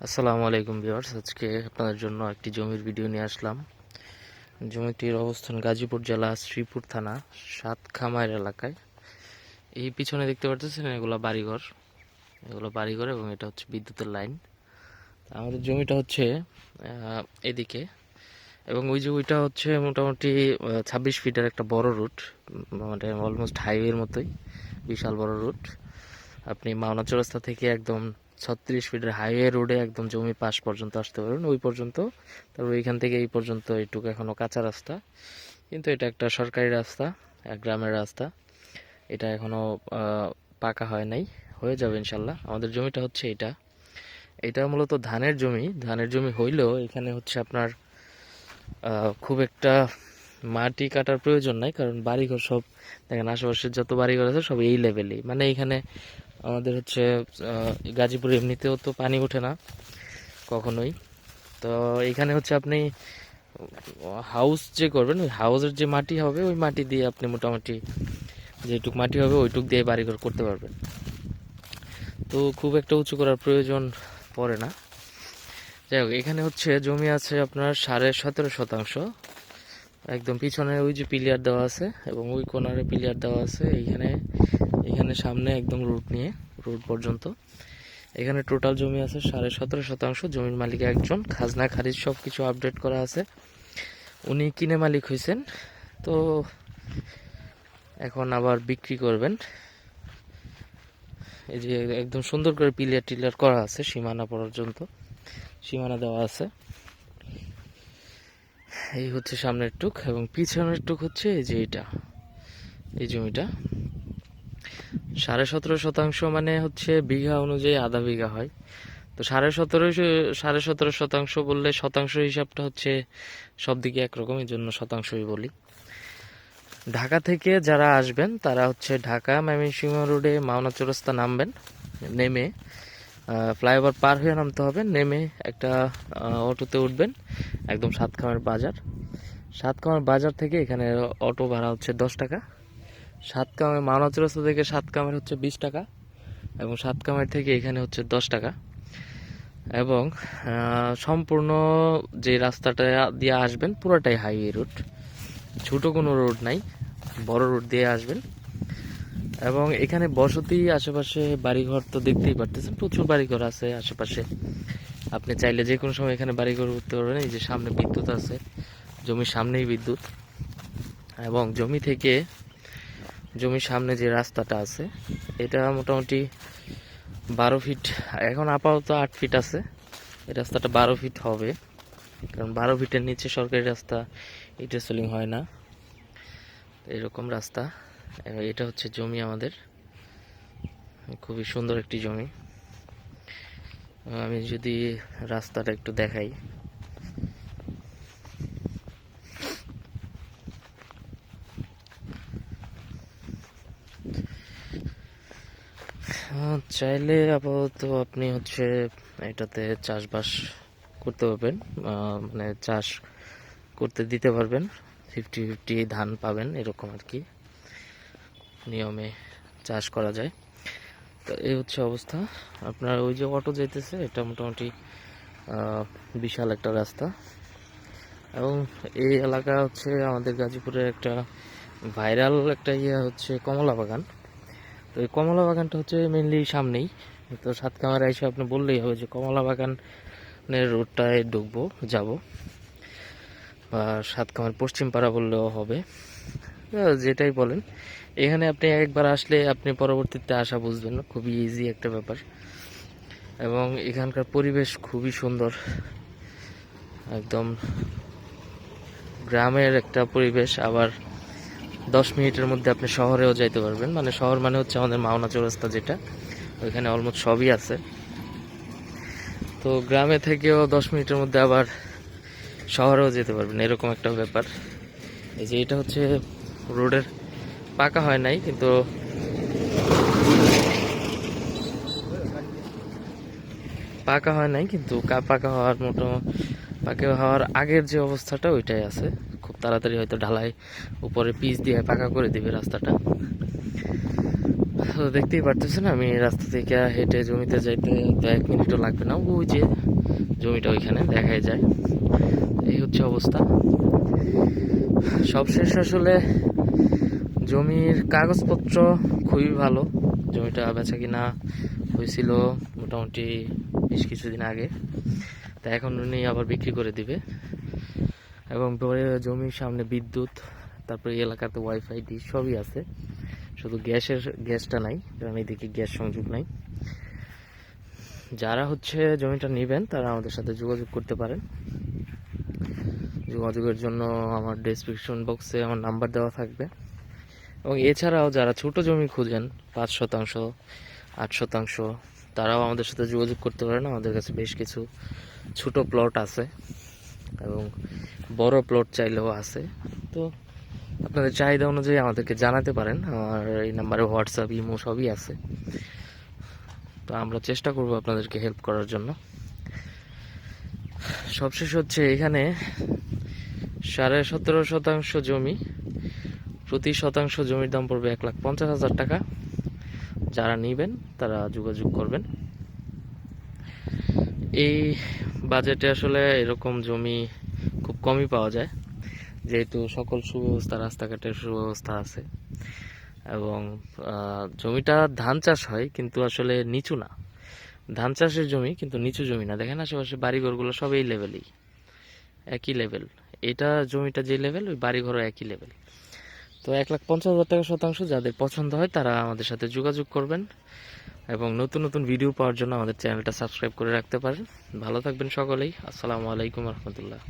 আসসালামু আলাইকুম ভিউয়ার্স, আজকে আপনাদের জন্য একটি জমির ভিডিও নিয়ে আসলাম। জমিটির অবস্থান গাজীপুর জেলা শ্রীপুর থানা সাতখামার এলাকায়। এই পিছনে দেখতে পাচ্ছেন এগুলো বাড়িঘর। এগুলো বাড়িঘর এবং এটা হচ্ছে বিদ্যুতের লাইন। আমাদের জমিটা হচ্ছে এদিকে। এবং ওই যে ওইটা হচ্ছে মোটামুটি ছাব্বিশ ফিটের একটা বড় রুট মানে অলমোস্ট হাইওয়ের মতোই, বিশাল বড় রুট। আপনি মাওনা চৌরাস্তা থেকে একদম ছত্রিশ ফিটের হাইওয়ে রোডে একদম জমি পাশ পর্যন্ত আসতে পারবেন, ওই পর্যন্ত। তারপর এইখান থেকে এই পর্যন্ত এইটুকু এখনও কাঁচা রাস্তা। কিন্তু এটা একটা সরকারি রাস্তা, এক গ্রামের রাস্তা। এটা এখনও পাকা হয় নাই, হয়ে যাবে ইনশাল্লাহ। আমাদের জমিটা হচ্ছে এটা। এটা মূলত ধানের জমি। ধানের জমি হইলেও এখানে হচ্ছে আপনার খুব একটা মাটি কাটার প্রয়োজন নাই, কারণ বাড়িঘর সব, দেখেন আশেপাশের যত বাড়িঘর আছে সব এই লেভেলেই মানে এখানে আমাদের হচ্ছে গাজীপুর এমনিতেও তো পানি ওঠে না, কখনোই। তো এখানে হচ্ছে আপনি হাউস যে করবেন, ওই হাউসের যে মাটি হবে, ওই মাটি দিয়ে আপনি মোটামুটি যেটুক মাটি হবে, ওইটুক দিয়ে বাড়িঘর করতে পারবেন। তো খুব একটা উঁচু করার প্রয়োজন পড়ে না। যাই হোক, এখানে হচ্ছে জমি আছে আপনার সাড়ে সতেরো শতাংশ। একদম পিছনে ওই যে পিলিয়ার দেওয়া আছে এবং ওই কোনারে পিলিয়ার দেওয়া আছে, এইখানে এখানে সামনে একদম রুট নিয়ে, রুট পর্যন্ত। এখানে টোটাল জমি আছে সাড়ে সতেরো শতাংশ, জমির মালিক একজন, খাজনা, খারিজ সব কিছু আপডেট করা আছে। উনি কিনে মালিক হয়েছেন তো এখন আবার বিক্রি করবেন। এই যে একদম সুন্দর করে পিলিয়ার টিলিয়ার করা আছে, সীমানা পর্যন্ত, সীমানা দেওয়া আছে। এই হচ্ছে সামনের টুক এবং পিছনের টুক হচ্ছে এই যে এটা, এই জমিটা। সাড়ে সতেরো শতাংশ মানে হচ্ছে বিঘা অনুযায়ী আধা বিঘা হয়। তো সাড়ে সতেরো সাড়ে সতেরো শতাংশ বললে শতাংশ হিসাবটা হচ্ছে সব দিকে একরকম, এই জন্য শতাংশই বলি। ঢাকা থেকে যারা আসবেন, তারা হচ্ছে ঢাকা ময়মনসিংহ রোডে মাওনা চৌরাস্তা নামবেন, নেমে ফ্লাইওভার পার হয়ে নামতে হবে। নেমে একটা অটোতে উঠবেন একদম সাতখামের বাজার। সাতখামের বাজার থেকে এখানে অটো ভাড়া হচ্ছে দশ টাকা। সাত কামে মাওনা চৌরাস্তা থেকে সাত কামের হচ্ছে বিশ টাকা এবং সাত কামের থেকে এখানে হচ্ছে দশ টাকা। এবং সম্পূর্ণ যে রাস্তাটা দিয়ে আসবেন পুরোটাই হাইওয়ে রুট ছোটো কোনো রোড নাই, বড় রোড দিয়ে আসবেন। এবং এখানে বসতি আশেপাশে বাড়িঘর তো দেখতেই পারতেছেন, প্রচুর বাড়িঘর আছে আশেপাশে। আপনি চাইলে যে কোনো সময় এখানে বাড়িঘর করতে পারবেন। এই যে সামনে বিদ্যুৎ আছে, জমির সামনেই বিদ্যুৎ। এবং জমি থেকে জমির সামনে যে রাস্তাটা আছে, এটা মোটামুটি বারো ফিট, এখন আপাতত আট ফিট আছে। এই রাস্তাটা বারো ফিট হবে, কারণ বারো ফিটের নিচে সরকারি রাস্তা ইটে সোলিং হয় না। এরকম রাস্তা। এটা হচ্ছে জমি আমাদের। খুবই সুন্দর একটি জমি। আমি যদি রাস্তাটা একটু দেখাই। চাইলে আপাতত আপনি হচ্ছে এটাতে চাষবাস করতে পারবেন মানে চাষ করতে দিতে পারবেন ফিফটি ফিফটি ধান পাবেন, এরকম আর কি। নিয়মে চাষ করা যায়। তো এই হচ্ছে অবস্থা। আপনার ওই যে অটো যেতেছে এটা মোটামুটি বিশাল একটা রাস্তা। এবং এই এলাকা হচ্ছে আমাদের গাজীপুরের একটা ভাইরাল একটা ইয়ে হচ্ছে কমলা বাগান। তো এই কমলা বাগানটা হচ্ছে মেনলি সামনেই। তো সাত কামারে এসে আপনি বললেই হবে যে কমলা বাগানের রোডটায় ঢুকবো, যাব। বা সাত কামার পশ্চিম পাড়া বললেও হবে। যেটাই বলেন। এখানে আপনি একবার আসলে আপনি পরবর্তীতে আসা বুঝবেন খুবই ইজি একটা ব্যাপার। এবং এখানকার পরিবেশ খুবই সুন্দর। একদম গ্রামের একটা পরিবেশ, আবার দশ মিনিটের মধ্যে আপনি শহরেও যাইতে পারবেন। মানে শহর মানে হচ্ছে আমাদের মাওনা চৌরাস্তা যেটা, ওইখানে অলমোস্ট সবই আছে। তো গ্রামে থেকেও দশ মিনিটের মধ্যে আবার শহরেও যেতে পারবেন, এরকম একটা ব্যাপার। এই যে এটা হচ্ছে রোডের পাকা হয় নাই, কিন্তু পাকা হয় নাই, কিন্তু পাকা হওয়ার মতো, পাকা হওয়ার আগের যে অবস্থাটা, ওইটাই আছে। খুব তাড়াতাড়ি হয়তো ঢালাই উপরে পিচ দিয়ে পাকা করে দিবে রাস্তাটা। তো দেখতেই পারতেছেন, আমি রাস্তা থেকে হেঁটে জমিতে যাইতে তো এক মিনিটও লাগবে না। ওই যে জমিটা ওইখানে দেখাই যায়। এই হচ্ছে অবস্থা। সবশেষ আসলে জমির কাগজপত্র খুবই ভালো। জমিটা বেচা কিনা হয়েছিল মোটামুটি বেশ কিছুদিন আগে। তা এখন উনি আবার বিক্রি করে দিবে। এবং পরে জমির সামনে বিদ্যুৎ, তারপরে এলাকাতে ওয়াইফাই ডিশ সবই আছে। শুধু গ্যাসের, গ্যাসটা নাই, কারণ এইদিকে গ্যাস সংযোগ নাই। যারা হচ্ছে জমিটা নেবেন, তারা আমাদের সাথে যোগাযোগ করতে পারেন। যোগাযোগের জন্য আমার ডেসক্রিপশন বক্সে আমার নাম্বার দেওয়া থাকবে। এবং এছাড়াও যারা ছোট জমি খুঁজেন, পাঁচ শতাংশ, আট শতাংশ, তারাও আমাদের সাথে যোগাযোগ করতে পারেন। আমাদের কাছে বেশ কিছু ছোট প্লট আছে এবং বড় প্লট চাইলেও আছে। তো আপনাদের চাহিদা অনুযায়ী আমাদেরকে জানাতে পারেন। আমার এই নাম্বারে হোয়াটসঅ্যাপ ইমো সবই আছে। তো আমরা চেষ্টা করব আপনাদেরকে হেল্প করার জন্য। সবশেষ হচ্ছে এখানে সাড়ে সতেরো শতাংশ জমি প্রতি শতাংশ জমির দাম পড়বে এক লাখ পঞ্চাশ হাজার টাকা। যারা নেবেন, তারা যোগাযোগ করবেন। এই বাজেটে আসলে এরকম জমি খুব কমই পাওয়া যায়। যেহেতু সকল সুব্যবস্থা, রাস্তাঘাটের সুব্যবস্থা আছে। এবং জমিটা ধান চাষ হয়, কিন্তু আসলে নিচু না। ধান চাষের জমি, কিন্তু নিচু জমি না। দেখেন আশেপাশে বাড়িঘরগুলো সব এই লেভেলেই একই লেভেল এটা জমিটা যে লেভেল ওই বাড়িঘরও একই লেভেল তো এক লাখ পঞ্চাশ হাজার টাকা শতাংশ যাদের পছন্দ হয় তারা আমাদের সাথে যোগাযোগ করবেন এবং নতুন নতুন ভিডিও পাওয়ার জন্য আমাদের চ্যানেলটা সাবস্ক্রাইব করে রাখতে পারেন। ভালো থাকবেন সকলেই। আসসালামু আলাইকুম রহমতুল্লাহ।